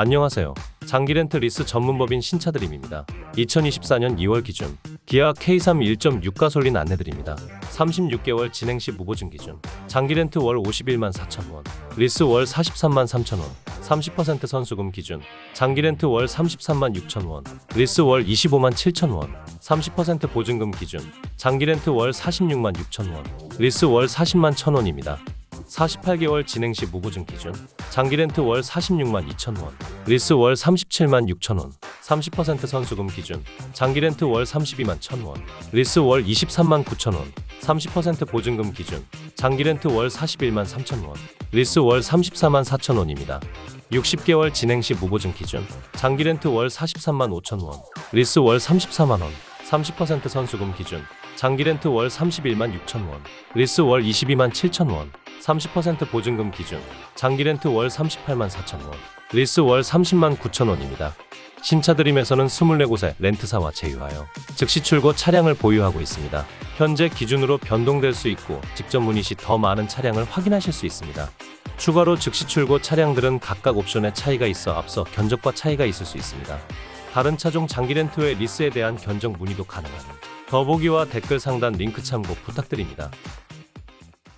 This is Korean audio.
안녕하세요. 장기 렌트 리스 전문법인 신차드림입니다. 2024년 2월 기준 기아 K3 1.6 가솔린 안내드립니다. 36개월 진행 시 무보증 기준 장기 렌트 월 51만 4천 원, 리스 월 43만 3천 원, 30% 선수금 기준 장기 렌트 월 33만 6천 원, 리스 월 25만 7천 원, 30% 보증금 기준 장기 렌트 월 46만 6천 원, 리스 월 40만 1천 원입니다. 48개월 진행 시 무보증 기준 장기 렌트 월 46만 2천 원, 리스 월 37만 6천 원, 30% 선수금 기준 장기 렌트 월 32만 1천 원, 리스 월 23만 9천 원, 30% 보증금 기준 장기 렌트 월 41만 3천 원, 리스 월 34만 4천 원입니다. 60개월 진행 시 무보증 기준 장기 렌트 월 43만 5천 원, 리스 월 34만 원, 30% 선수금 기준 장기 렌트 월 31만 6천 원, 리스 월 22만 7천 원, 30% 보증금 기준 장기 렌트 월 38만 4천 원, 리스 월 30만 9천 원입니다. 신차 드림에서는 24곳의 렌트사와 제휴하여 즉시 출고 차량을 보유하고 있습니다. 현재 기준으로 변동될 수 있고 직접 문의 시 더 많은 차량을 확인하실 수 있습니다. 추가로 즉시 출고 차량들은 각각 옵션의 차이가 있어 앞서 견적과 차이가 있을 수 있습니다. 다른 차종 장기 렌트 외 리스에 대한 견적 문의도 가능하니 더보기와 댓글 상단 링크 참고 부탁드립니다.